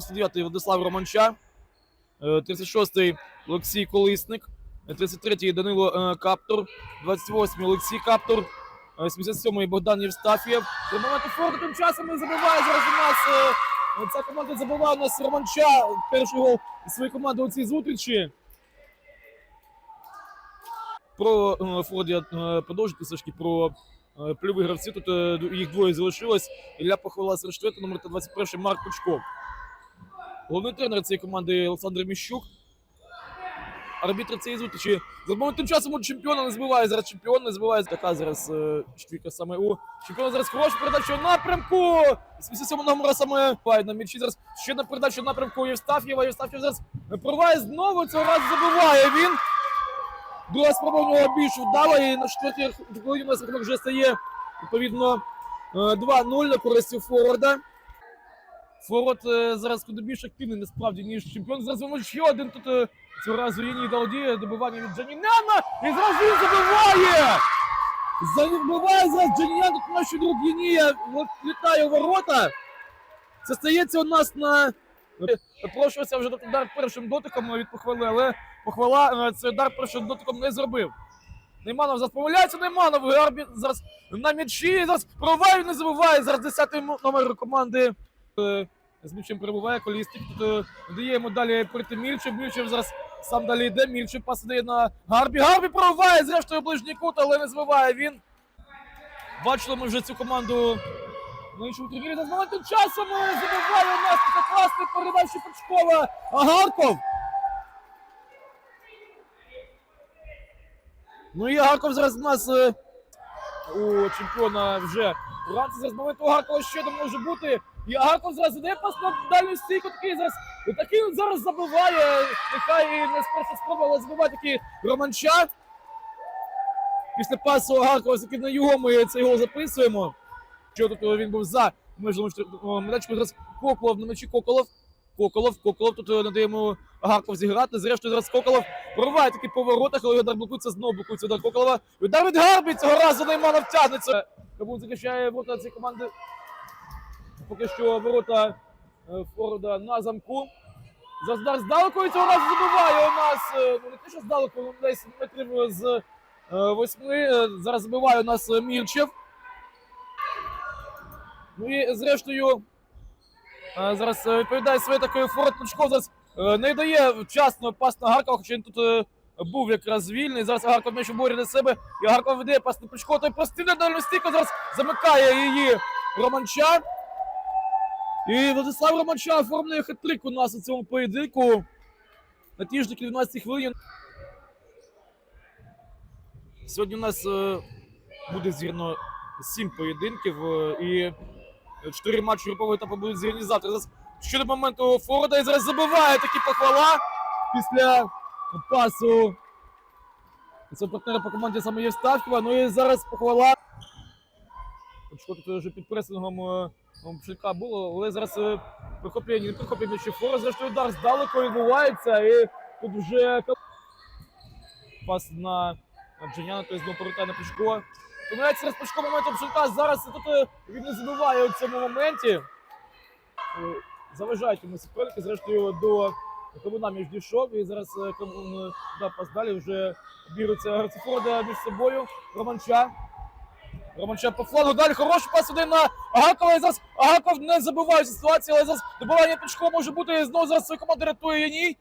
99-й Владислав Романча, е, 36-й Олексій Колисник, е, 33-й Данило е, Каптур, 28-й Олексій Каптур, е, 77-й Богдан Євстафєв. При моменті форту тим часом не забиває зараз у нас. е, Ця команда забиває у нас Романча. Перший гол своєї команди у цій зустрічі. Про е, Форд я е, продовжити все про е, плюві гравці. Тут е, їх двоє залишилось. Ілля похвала серед четвертий, номер 21 Марк Пучков. Головний тренер цієї команди Олександр Міщук. Арбітр цієї зустрічі. За тим часом чемпіона не збиває. Зараз чемпіон не збиває. Така зараз е, четвірка саме у чемпіона. Зараз хороша передача в напрямку. З 57 номера саме буває на м'ячі. Зараз ще на передачу в напрямку Євстаф'єва. Євстаф'єв зараз проває знову. Цього разу забиває він. Друга спроба нього більш вдала. І на четвертій хвилині у нас вже стає відповідно е, 2-0 на користь Форварда. Форвард е, зараз куди більш активний насправді, ніж чемпіон. Зараз виможе ще один тут е, цього разу Єній Далді, добивання від Джаніняна. І зразу він забиває! Забиває зараз Джанінян, тут наш друг Єнія літає у ворота. Це стається у нас на... Запрошувався вже удар першим дотиком від похвали, але похвала е, цей удар першим дотиком не зробив. Нейманов зараз помиляється, Нейманов Гарбі зараз на м'ячі, зараз проває, не забуває. Зараз 10-й номер команди з м'ячем перебуває колістик. Тут е, дає йому далі пройти Мільчев. Мільчев зараз сам далі йде. Мільчев пас дає на Гарбі. Гарбі прориває, зрештою ближній кут, але не збиває він. Бачили ми вже цю команду на іншому турнірі. За моментом часом е, забиває у нас така класна передача Пучкова. А Гарков. Ну і Гарков зараз у нас е, у чемпіона вже вранці. Зараз у Гаркова ще там може бути. І Гарков зараз іде пас на дальню стійку. Такий зараз і такий він зараз забиває. Нехай і не з першої спроби, але забиває такий Романча. Після пасу Гаркова, який на його ми цей гол записуємо. Що тут він був за межами медачку. Зараз Коколов на м'ячі Коколов. Коколов, Коколов тут е, надаємо Гарков зіграти. Зрештою, зараз Коколов прорває такі повороти, коли удар блокується, знову блокується удар Коколова. Удар від Гарбі цього разу Нейманов тягнеться. Кабун захищає ворота цієї команди. Поки що ворота е, Форда на замку. Зараз удар здалеку цього разу забиває у нас. е, Ну не те, що здалеку, ну десь метрів з е, восьми. Зараз забиває у нас Мірчев. Ну і зрештою. Зараз відповідає своє такою Форд Пучков. Зараз не дає вчасно пас на Гаркова, хоча він тут був якраз вільний. Зараз Гарков м'яч борі на себе. І Гарков веде пас на Пучкова. Той простріляє дальню стійку. Зараз замикає її Романча. І Владислав Романча оформлює хет-трик у нас у цьому поєдинку. На тій ж 12 хвилині. Сьогодні у нас е, буде зіграно 7 поєдинків е, і 4 матчі групового етапу будуть зіграні завтра. Зараз щодо моменту Форда і зараз забиває такі похвала після пасу. Це партнера по команді саме Євстафєва. Ну і зараз похвала. Очко тут вже під пресингом Пшелька було, але зараз е, прихоплення, не прихоплення ще фора, зрештою удар здалеку відбувається, і тут вже пас на Джаняна, тобто знову повертає на Пушко. Помиляється зараз Пушко моментом Пшелька, зараз тут е, він не забиває у цьому моменті. Е, Заважають йому суперники, зрештою до Кабуна між дійшов, і зараз е, да, пас далі вже біруться гравці між собою. Романча. Романча по флангу. Далі хороший пас один на Агакова. І зараз Агаков не забиває ситуацію, але зараз добивання Пучко може бути. Знову зараз свою команду рятує Яній.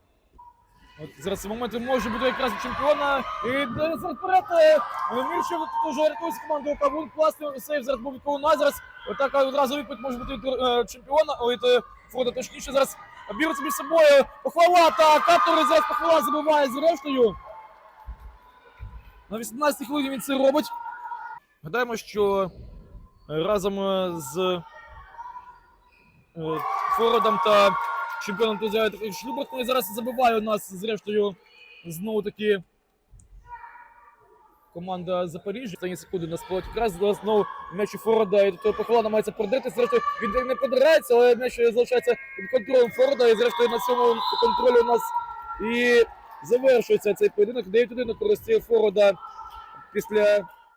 От зараз цей момент може бути якраз чемпіона. І зараз вперед е, Мірчев тут вже команду Кавун. Класний сейв зараз був від Кавуна. Зараз отак одразу відповідь може бути е, чемпіона, ой, е, точніше. Зараз біруться між собою. Похвала та Каптори зараз похвала забиває зрештою. На 18-й хвилині він це робить. Гадаємо, що разом е, з е, Фородом та чемпіоном Тузяє такий Шлюберт, і зараз забиває у нас зрештою знову таки команда Запоріжжя. Останні секунди на сполоті. Якраз знову м'яч у Форода і до похвала намагається продати. Зрештою він не подирається, але м'яч залишається під контролем Форода. І зрештою на цьому контролі у нас і завершується цей поєдинок. 9-1 на користі Форода після